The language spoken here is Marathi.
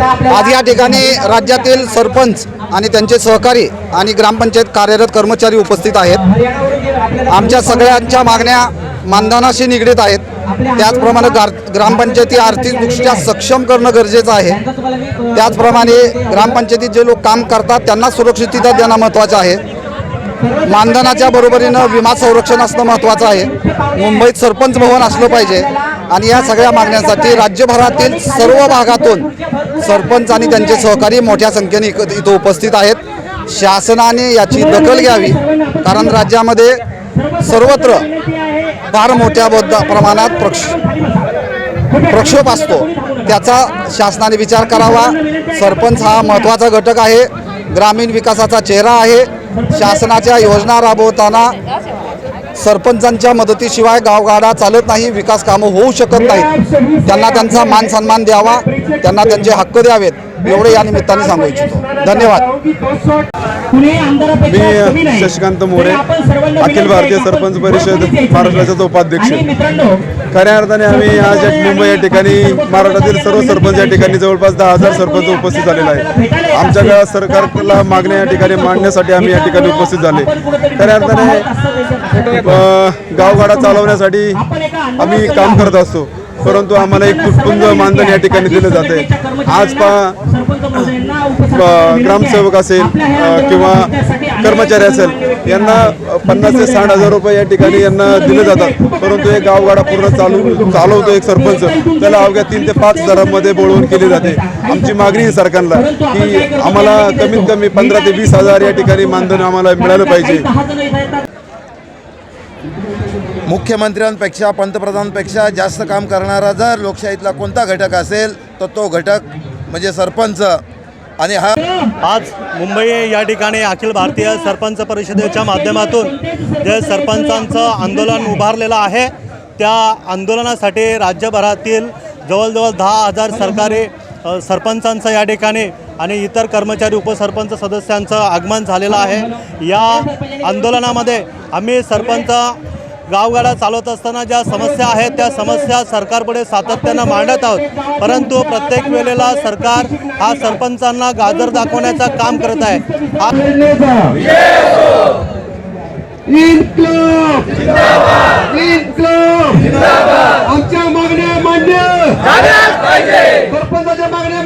आज या ठिकाणी राज्यातील सरपंच आणि त्यांचे सहकारी आणि ग्रामपंचायत कार्यरत कर्मचारी उपस्थित आहेत. आमच्या सगळ्यांच्या मागण्या मानधनाशी निगडीत आहेत. त्याचप्रमाणे गार ग्रामपंचायती आर्थिकदृष्ट्या सक्षम करणं गरजेचं आहे. त्याचप्रमाणे ग्रामपंचायतीत जे लोक काम करतात त्यांना सुरक्षितता देणं महत्त्वाचं आहे. मानधनाच्या बरोबरीनं विमा संरक्षण असणं महत्त्वाचं आहे. मुंबईत सरपंच भवन असलं पाहिजे. आणि या सगळ्या मागण्यांसाठी राज्यभरातील सर्व भागातून सरपंच आणि त्यांचे सहकारी मोठ्या संख्येने इथं उपस्थित आहेत. शासनाने याची दखल घ्यावी कारण राज्यामध्ये सर्वत्र फार मोठ्या बद्ध प्रमाणात प्रक्ष प्रक्षोभ असतो. त्याचा शासनाने विचार करावा. सरपंच हा महत्त्वाचा घटक आहे. ग्रामीण विकासाचा चेहरा आहे. शासनाच्या योजना राबवताना सरपंचांच्या मदतीशिवाय गावगाडा चालत नाही विकास कामं होऊ शकत नाहीत. त्यांना त्यांचा मान सन्मान द्यावा त्यांना त्यांचे हक्क द्यावेत एवढे या निमित्ताने सांगू इच्छितो. धन्यवाद. मी शशिकांत मोरे अखिल भारतीय सरपंच परिषद महाराष्ट्राचा उपाध्यक्ष. खऱ्या अर्थाने आम्ही आज मुंबई या ठिकाणी महाराष्ट्रातील सर्व सरपंच या ठिकाणी जवळपास दहा हजार सरपंच उपस्थित झालेला आहे आमच्या गावात सरकारला मागण्या या ठिकाणी मांडण्यासाठी आम्ही या ठिकाणी उपस्थित झाले. खऱ्या अर्थाने गावगाडा चालवण्यासाठी आम्ही काम करत असतो. परंतु आम्हाला एक कुटुंब मानधन या ठिकाणी दिलं जाते आज पा ग्रामसेवक असेल किंवा कर्मचारी असेल यांना पन्नास ते साठ हजार रुपये या ठिकाणी यांना दिले जातात. परंतु एक गावगाडा पूर्ण चालू चालवतो एक सरपंच. त्याला अवघ्या तीन ते पाच हजारामध्ये बोलवून केली जाते. आमची मागणी आहे सरकारला की आम्हाला कमीत कमी पंधरा ते वीस हजार या ठिकाणी मानधन आम्हाला मिळालं पाहिजे. मुख्यमंत्र्यांपेक्षा पंतप्रधानांपेक्षा जास्त काम करणारा जर लोकशाहीतला कोणता घटक असेल तर तो घटक म्हणजे सरपंच. आणि हा आज मुंबई या ठिकाणी अखिल भारतीय सरपंच परिषदेच्या माध्यमातून जे सरपंचांचं आंदोलन उभारलेलं आहे त्या आंदोलनासाठी राज्यभरातील जवळजवळ दहा हजार सरकारी सरपंचांचं या ठिकाणी आणि इतर कर्मचारी उपसरपंच सदस्यांचं आगमन झालेलं आहे. या आंदोलनामध्ये आम्ही सरपंच गावगाडा चालवत असताना ज्या समस्या आहेत त्या समस्या सरकारपुढे सातत्यानं मांडत आहोत. परंतु प्रत्येक वेळेला सरकार हा सरपंचांना गाजर दाखवण्याचं काम करत आहे. हा आमच्या मागण्या मान्य! सरपंचाच्या मागण्या